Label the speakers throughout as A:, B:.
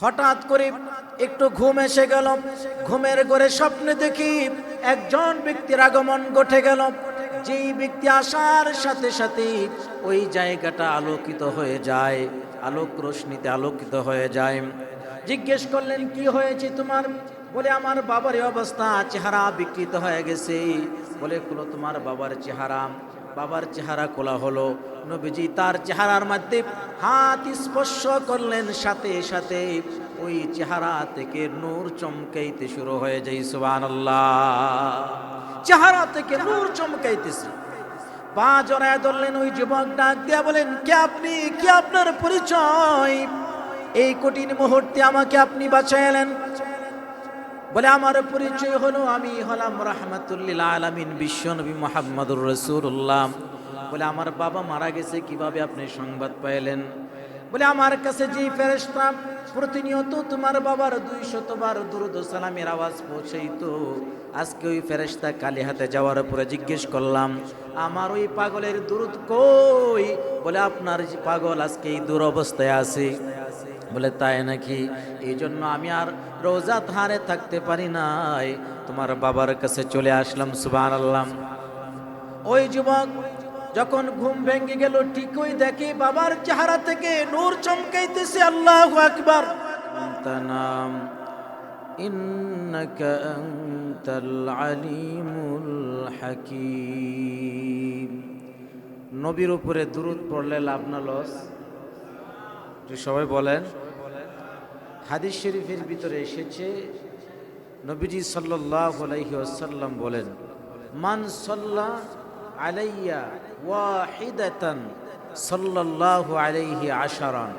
A: হঠাৎ করে একটু ঘুম এসে গেল। ঘুমের ঘরে স্বপ্নে দেখি একজন ব্যক্তির আগমন ঘটে গেল। যেই ব্যক্তি আসার সাথে সাথে ওই জায়গাটা আলোকিত হয়ে যায়, আলোক রশ্মিতে আলোকিত হয়ে যায়। জিজ্ঞেস করলেন, কি হয়েছে তোমার? বলে, আমার বাবার অবস্থা, চেহারা বিকৃত হয়ে গেছে। বলে, কুলো, তোমার বাবার চেহারা। বাবার চেহারা খোলা হলো নবীজি তার চেহারার মধ্যে হাত স্পর্শ করলেন, সাথে সাথে ওই চেহারা থেকে নূর চমকাইতে শুরু হয়ে যাই সুবান চেহারা থেকে নূর চমকাইতেছে। পা জড়ায় ধরলেন, ওই যুবক ডাক দিয়া বলেন, কে আপনি? কে আপনার পরিচয়? এই কঠিন মুহূর্তে আমাকে আপনি বাঁচাইলেন বলে, আমার পরিচয় হলো, আমি হলাম রাহমাতুল্লিল আলামিন, বিশ্বনবী মোহাম্মদুর রসুল্লাহ বলে, আমার বাবা মারা গেছে, কীভাবে আপনি সংবাদ পাইলেন? বলে, আমার কাছে যে ফেরেশতা প্রতিনিয়ত তোমার বাবার দুই শতবার দুরুদ সালামের আওয়াজ পৌঁছেইতো, আজকে ওই ফেরেশতা কালী হাতে যাওয়ার পরে জিজ্ঞেস করলাম, আমার ওই পাগলের দুরুদ কই? বলে, আপনার পাগল আজকে এই দুরবস্থায় আছে। বলে, তাই নাকি? এই জন্য আমি আর রোজা ধারে থাকতে পারি নাই। তোমার বাবার কাছে চলে আসলাম সুবান আল্লাহ ওই যুবক যখন ঘুম ভেঙে গেল, ঠিকই দেখে বাবার চেহারা থেকে নূর চমকাইতেছে আল্লাহ আকবার। তানাম ইন্নাকা আনতাল আলিমুল হাকিম। নবীর উপরে দুরুদ পড়লে লাভ না লস? সবাই বলেন। হাদিস শরীফের ভিতরে এসেছে, নবীজি সাল্লাহ আলাইহি ওয়াসাল্লাম বলেন, মান সাল্লা আলাইয়া ওয়াহিদাতান সাল্লাল্লাহু আলাইহি আশারান।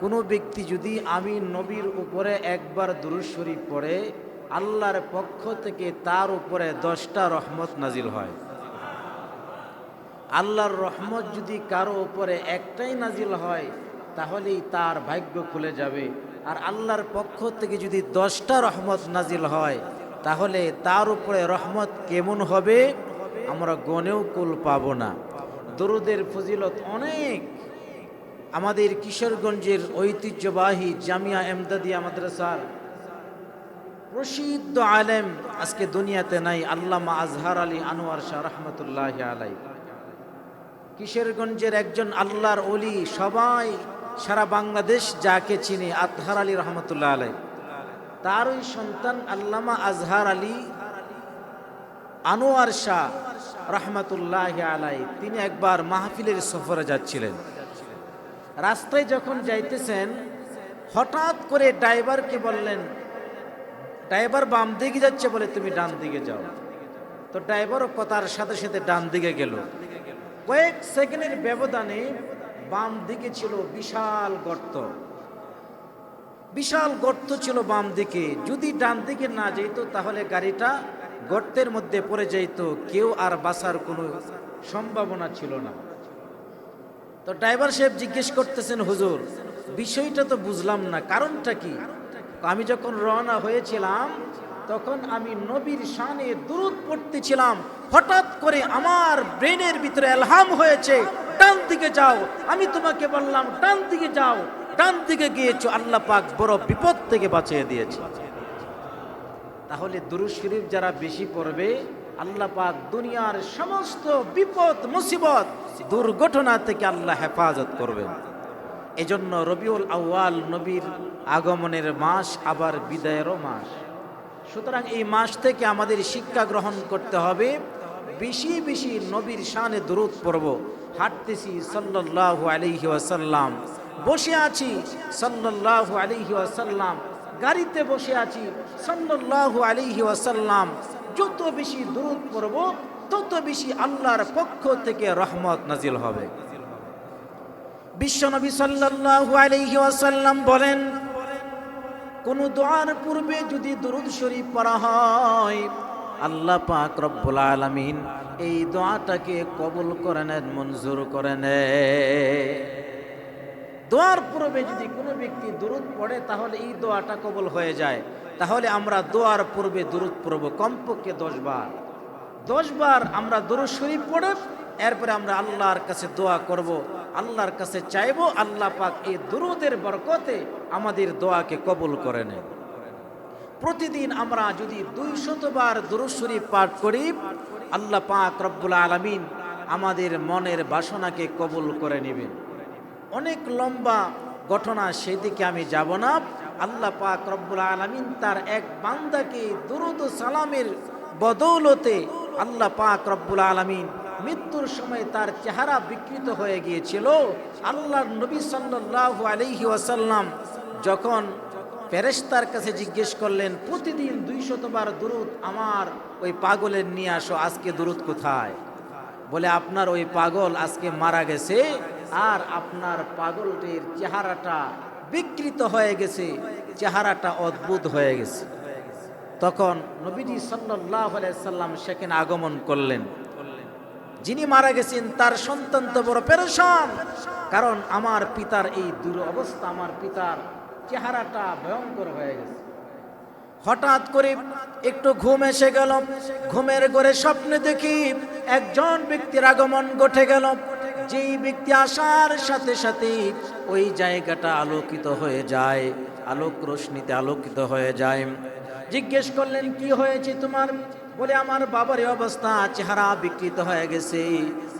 A: কোনো ব্যক্তি যদি আমি নবীর উপরে একবার দুরূদ শরীফ পড়ে, আল্লাহর পক্ষ থেকে তার উপরে দশটা রহমত নাজিল হয়। আল্লাহর রহমত যদি কারও উপরে একটাই নাজিল হয়, তাহলেই তার ভাগ্য খুলে যাবে। আর আল্লাহর পক্ষ থেকে যদি দশটা রহমত নাজিল হয়, তাহলে তার উপরে রহমত কেমন হবে? আমরা গনেও কুল পাব না। দরুদের ফজিলত অনেক। আমাদের কিশোরগঞ্জের ঐতিহ্যবাহী জামিয়া এমদাদিয়া মাদ্রাসার প্রসিদ্ধ আলেম আজকে দুনিয়াতে নাই, আল্লামা আজহার আলী আনোয়ার শাহ রহমতুল্লাহ আলাই। কিশোরগঞ্জের একজন আল্লাহর অলি সবাই সারা বাংলাদেশ যাকে চিনি আতহার আলী রহমতুল্লাহ আলাই। তার ওই সন্তান আল্লামা আজহার আলী আনোয়ার শাহ রহমতুল্লাহ আলাই তিনি একবার মাহফিলের সফরে যাচ্ছিলেন। রাস্তায় যখন যাইতেছেন, হঠাৎ করে ড্রাইভারকে বললেন, ড্রাইভার বাম দিকে যাচ্ছে বলে তুমি ডান দিকে যাও। তো ড্রাইভারও কথার সাথে সাথে ডান দিকে গেল। কয়েক সেকেন্ডের ব্যবধানে বাম দিকে ছিল বিশাল গর্ত। বিশাল গর্ত ছিল বাম দিকে। যদি ডান দিকে না যেত তাহলে গাড়িটা গর্তের মধ্যে পড়ে যেত কেউ আর বাঁচার কোনো সম্ভাবনা ছিল না। তো ড্রাইভার সাহেব জিজ্ঞেস করতেছেন, হুজুর, বিষয়টা তো বুঝলাম না, কারণটা কি? আমি যখন রওনা হয়েছিলাম, তখন আমি নবীর শানে দূরত পড়তেছিলাম। হঠাৎ করে আমার ব্রেনের ভিতরে এলহাম হয়েছে, ডান দিকে যাও। আমি তোমাকে বললাম, ডান দিকে যাও, ডান দিকে গিয়েছো, আল্লাহ পাক বড় বিপদ থেকে বাঁচিয়ে দিয়েছে। তাহলে দুরুদ শরীফ যারা বেশি পড়বে, আল্লাহ পাক দুনিয়ার সমস্ত বিপদ, মুসিবত, দুর্ঘটনা থেকে আল্লাহ হেফাজত করবেন। এজন্য রবিউল আউয়াল নবীর আগমনের মাস আবার বিদায়েরও মাস। সুতরাং এই মাস থেকে আমাদের শিক্ষা গ্রহণ করতে হবে। বেশি বেশি নবীর শানে দূরত পড়ব। হাঁটতেছি সাল্লাল্লাহু আলাইহি ওয়াসাল্লাম। বসে আছি সাল্লাল্লাহু আলাইহি ওয়াসাল্লাম। গাড়িতে বসে আছি। সাল্লাল্লাহু আলাইহি ওয়াসাল্লাম, যত বেশি দূরত পড়ব তত বেশি আল্লাহর পক্ষ থেকে রহমত নাজিল হবে। বিশ্বনবী সাল্লাল্লাহু আলাইহি ওয়াসাল্লাম বলেন, কোন দোয়ার পূর্বে যদি দরুদ শরীফ পড়া হয়, আল্লাহ পাক রব্বুল আলামিন এই দোয়াটাকে কবুল করে নেন, মঞ্জুর করে নেয় দোয়ার পূর্বে যদি কোনো ব্যক্তি দরুদ পড়ে, তাহলে এই দোয়াটা কবল হয়ে যায়। তাহলে আমরা দোয়ার পূর্বে দরুদ পড়ব কমপক্ষে দশ বার। দশ বার আমরা দরুদ শরীফ পড়ে, এরপরে আমরা আল্লাহর কাছে দোয়া করব। আল্লাহর কাছে চাইব আল্লাহ পাক এই দুরুদের বরকতে আমাদের দোয়াকে কবুল করে নেন প্রতিদিন আমরা যদি দুই শতবার দুরুদ শরীফ পাঠ করি, আল্লাহ পাক রব্বুল আলামিন আমাদের মনের বাসনাকে কবুল করে নেবেন। অনেক লম্বা ঘটনা সেদিকে আমি যাব না। আল্লাহ পাক রব্বুল আলামিন তার এক বান্দাকে দুরুদ সালামের বদৌলতে আল্লাহ পাক রব্বুল আলামিন মৃত্যুর সময় তার চেহারা বিকৃত হয়ে গিয়েছিল। আল্লাহর নবী সাল্লাল্লাহু আলাইহি ওয়াসাল্লাম যখন ফেরেশতার কাছে জিজ্ঞেস করলেন, প্রতিদিন দুই শতবার দুরুদ আমার ওই পাগলের নিয়ে আসো, আজকে দুরুদ কোথায়? বলে, আপনার ওই পাগল আজকে মারা গেছে। আর আপনার পাগলটির চেহারাটা বিকৃত হয়ে গেছে, চেহারাটা অদ্ভুত হয়ে গেছে। তখন নবীজি সাল্লাম সেখানে আগমন করলেন। যিনি মারা গেছেন তার সন্তান তো বড় পেরেশান, কারণ আমার পিতার এই দূর অবস্থা আমার পিতার চেহারাটা ভয়ঙ্কর হয়ে গেছে। হঠাৎ করে একটু ঘুম এসে গেল, ঘুমের ঘরে স্বপ্নে দেখি একজন ব্যক্তির আগমন ঘটে গেল। যেই ব্যক্তি আসার সাথে সাথে ওই জায়গাটা আলোকিত হয়ে যায়, আলোক রশ্মিতে আলোকিত হয়ে যায়। জিজ্ঞেস করলেন, কি হয়েছে তোমার? বলে, আমার বাবার অবস্থা, চেহারা বিকৃত হয়ে গেছে।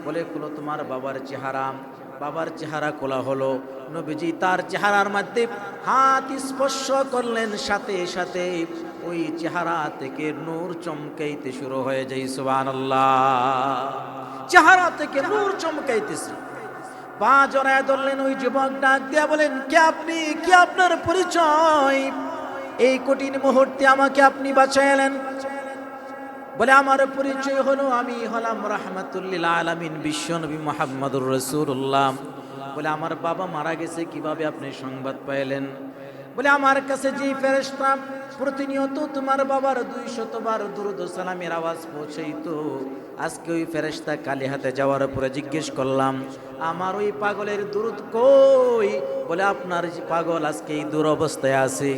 A: বলে কোনো তোমার বাবার চেহারা। বাবার চেহারা খোলা হলো। নবীজি তার চেহারার মধ্যে হাত স্পর্শ করলেন, সাথে সাথে ওই চেহারা থেকে নূর চমকাইতে শুরু হয়ে যায় সুবান চেহারা থেকে নূর চমকাইতেছে। পা জড়ায় ধরলেন ওই যুবক, ডাক দিয়া বলেন, কে আপনি? কে আপনার পরিচয়? এই কঠিন মুহূর্তে আমাকে আপনি বাঁচাইলেন বলে, আমার পরিচয় হলো, আমি হলাম রহমাতুল্লিল আলমিন বিশ্বনবী মোহাম্মদুর রসুল্লাহ বলে, আমার বাবা মারা গেছে, কীভাবে আপনি সংবাদ পাইলেন? বলে, আমার কাছে যে ফেরেস্তা প্রতিনিয়ত তোমার বাবার দুই শতবার দুরুদ সালামের আওয়াজ পৌঁছাইতো আজকে ওই ফেরেস্তা কালী হাতে যাওয়ার পরে জিজ্ঞেস করলাম, আমার ওই পাগলের দুরুদ কই? বলে, আপনার পাগল আজকে এই দুরবস্থায় আছে।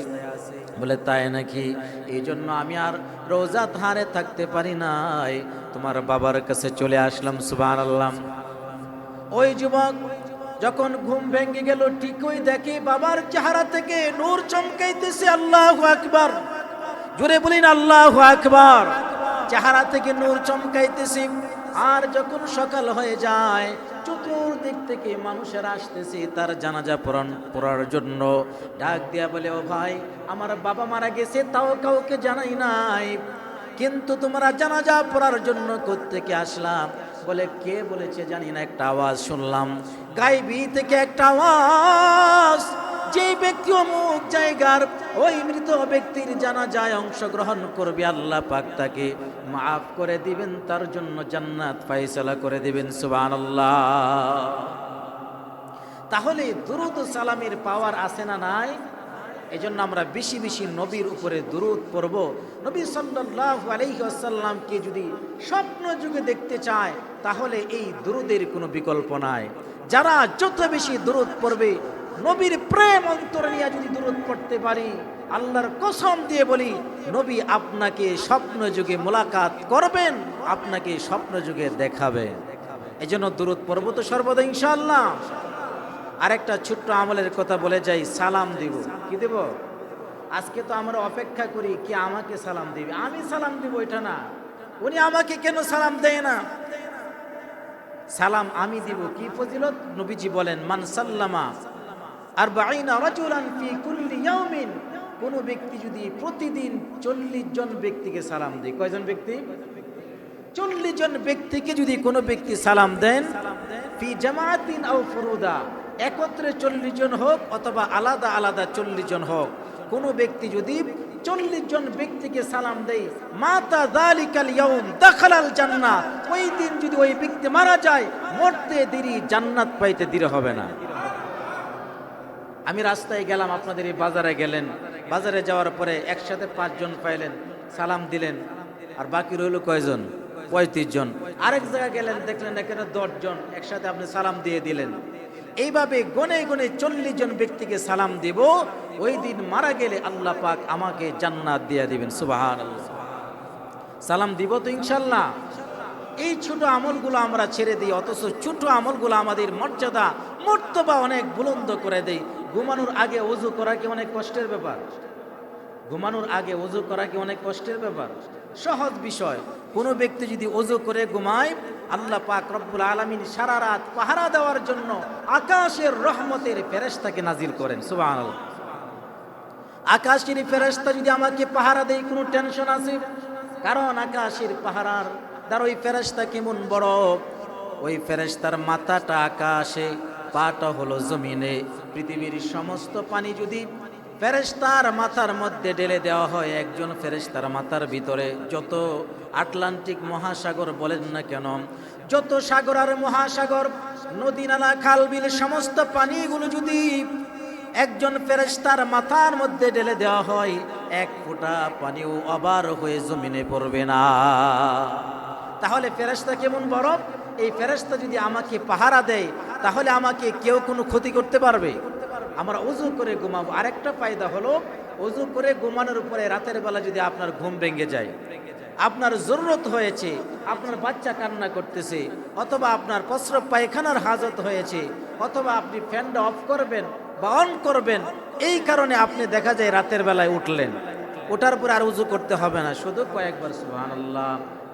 A: বলে, তাই নাকি? এই জন্য আমি আর রোজা ধারে থাকতে পারি নাই। তোমার বাবার কাছে চলে আসলাম সুবান আল্লাহ ওই যুবক যখন ঘুম ভেঙে গেল, ঠিকই দেখে বাবার চেহারা থেকে নূর চমকাইতেছে আল্লাহ আকবার। জোরে বলিন আল্লাহ আকবার। চেহারা থেকে নূর চমকাইতেছি। আর যখন সকাল হয়ে যায়, চতুর্দিক থেকে মানুষের আসতেছে তার জানাজা পড়ান পড়ার জন্য। ডাক দিয়া বলে, ও ভাই, আমার বাবা মারা গেছে, তাও কাউকে জানাই নাই। কিন্তু তোমরা জানাজা পড়ার জন্য কোত্থেকে আসলাম? বলে, কে বলেছে জানি না, একটা আওয়াজ শুনলাম। গাইবি থেকে একটা আওয়াজ যে ব্যক্তি অমুক জায়গার, ওই মৃত ব্যক্তির জানা যায় অংশগ্রহণ করবে, আল্লাহ পাক তাকে মাফ করে দিবেন, তার জন্য জান্নাত ফাইসালা করে দিবেন সুবান তাহলে দুরুদ সালামের পাওয়ার আছে না নাই? এজন্য আমরা বেশি বেশি নবীর উপরে দুরুদ পড়ব। নবী সাল্লাল্লাহু আলাইহি ওয়াসাল্লামকে যদি স্বপ্ন যুগে দেখতে চায়, তাহলে এই দুরুদের কোনো বিকল্প নাই। যারা যত বেশি দুরুদ পড়বে, নবীর প্রেম অন্তর নিয়ে যদি দূরত পড়তে পারি, আল্লাহর কসম দিয়ে বলি, নবী আপনাকে স্বপ্ন যুগে মোলাকাত করবেন, আপনাকে স্বপ্ন যুগে দেখাবেন। এই জন্য দূরত পড়ব তো সর্বদা ইনশাআল্লাহ। আরেকটা ছোট্ট আমলের কথা বলে যাই, সালাম দিব। কি দেব? আজকে তো আমরা অপেক্ষা করি, কি আমাকে সালাম দিবে? আমি সালাম দিব, এটা না। উনি আমাকে কেন সালাম দেয় না? সালাম আমি দিব, কি ফজিলত? নবীজি বলেন, মান সাল্লামা আর বাইনা রাজুলান ফি কুল্লি ইয়াউমিন। কোন ব্যক্তি যদি প্রতিদিন চল্লিশ জন ব্যক্তিকে সালাম দেয়, কয়জন ব্যক্তি? চল্লিশ জন ব্যক্তিকে যদি কোনো ব্যক্তি সালাম দেন, ফি জামাতিন আও ফুরুদা। একত্রে চল্লিশ জন হোক অথবা আলাদা আলাদা চল্লিশ জন হোক, কোনো ব্যক্তি যদি চল্লিশ জন ব্যক্তিকে সালাম দেয়, মাতা দালিকাল ইয়াউম দাখালাল জান্নাত ওই দিন যদি ওই ব্যক্তি মারা যায়, মরতে দেরি জান্নাত পাইতে দেরি হবে না। আমি রাস্তায় গেলাম, আপনাদের এই বাজারে গেলেন, বাজারে যাওয়ার পরে একসাথে পাঁচজন পাইলেন, সালাম দিলেন, আর বাকি রইল কয়জন? পঁয়ত্রিশ জন। আরেক জায়গায় গেলেন, দেখলেন এখানে দশজন, একসাথে আপনি সালাম দিয়ে দিলেন। এইভাবে গনে গনে চল্লিশ জন ব্যক্তিকে সালাম দিব, ওই দিন মারা গেলে আল্লাহ পাক আমাকে জান্নাত দিয়ে দিবেন সুবাহান সালাম দিব তো ইনশাল্লাহ এই ছোট আমলগুলো আমরা ছেড়ে দিই, অথচ ছোট আমলগুলো আমাদের মর্যাদা, মর্তবা অনেক বুলন্দ করে দেই। ঘুমানোর আগে অজু করা কি অনেক কষ্টের ব্যাপার? ঘুমানোর আগে অজু করা কি অনেক কষ্টের ব্যাপার? সহজ বিষয়। কোনো ব্যক্তি যদি অজু করে ঘুমায় আল্লাহ পাক রব্বুল আলমিন সারা রাত পাহারা দেওয়ার জন্য আকাশের রহমতের ফেরেশতাকে নাজিল করেন, সুবহানাল্লাহ। আকাশের ফেরেশতা যদি আমাকে পাহারা দেয়, কোনো টেনশন আছে? কারণ আকাশের পাহারার তার ওই ফেরেশতা কেমন বড়? ওই ফেরেশতার মাথাটা আকাশে, পাটা হলো জমিনে। পৃথিবীর সমস্ত পানি যদি ফেরেশতার মাথার মধ্যে ঢেলে দেওয়া হয়, একজন ফেরেশতার মাথার ভিতরে যত আটলান্টিক মহাসাগর বলেন না কেন? যত সাগর আর মহাসাগর, নদী, নালা, খাল, বিল, সমস্ত পানিগুলো যদি একজন ফেরেশতার মাথার মধ্যে ঢেলে দেওয়া হয়, এক ফোঁটা পানিও আবার হয়ে জমিনে পড়বে না। তাহলে ফেরেশতা কেমন বড়? এই ফেরেশতা যদি আমাকে পাহারা দেয়, তাহলে আমাকে কেউ কোনো ক্ষতি করতে পারবে? আমরা উজু করে ঘুমাবো। আরেকটা ফায়দা হলো উজু করে ঘুমানোর উপরে রাতের বেলা যদি আপনার ঘুম ভেঙে যায় আপনার জরুরত হয়েছে, আপনার বাচ্চা কান্না করতেছে, অথবা আপনার প্রস্রব পায়খানার হাজত হয়েছে, অথবা আপনি ফ্যানটা অফ করবেন বা অন করবেন, এই কারণে আপনি দেখা যায় রাতের বেলায় উঠলেন। ওঠার পরে আর উজু করতে হবে না, শুধু কয়েকবার সুহান আল্লাহ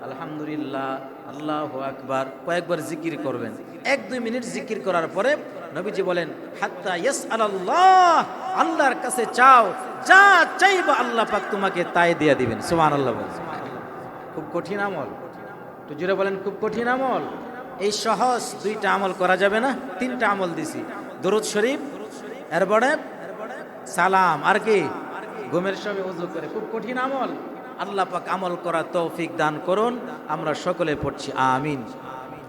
A: আলহামদুলিল্লাহ, আল্লাহ আকবার, কয়েকবার জিকির করবেন। এক, দুই মিনিট জিকির করার পরে নবীজি বলেন, হাত্তা ইয়েস আল্লাহ আল্লাহর কাছে চাও, যা চাইবা আল্লাহ পাক তোমাকে তাই দিয়ে দিবেন। সুহান আল্লাহ খুব কঠিন আমল। তো জুড়ে বলেন, খুব কঠিন আমল? এই সহজ দুইটা আমল করা যাবে না, তিনটা আমল দিছি। দরুদ শরীফ, এরপরে সালাম, আর কি? ঘুমের সময় উজু করে। খুব কঠিন আমল। আল্লাহ পাক আমল করা তৌফিক দান করুন। আমরা সকলে পড়ছি, আমিন।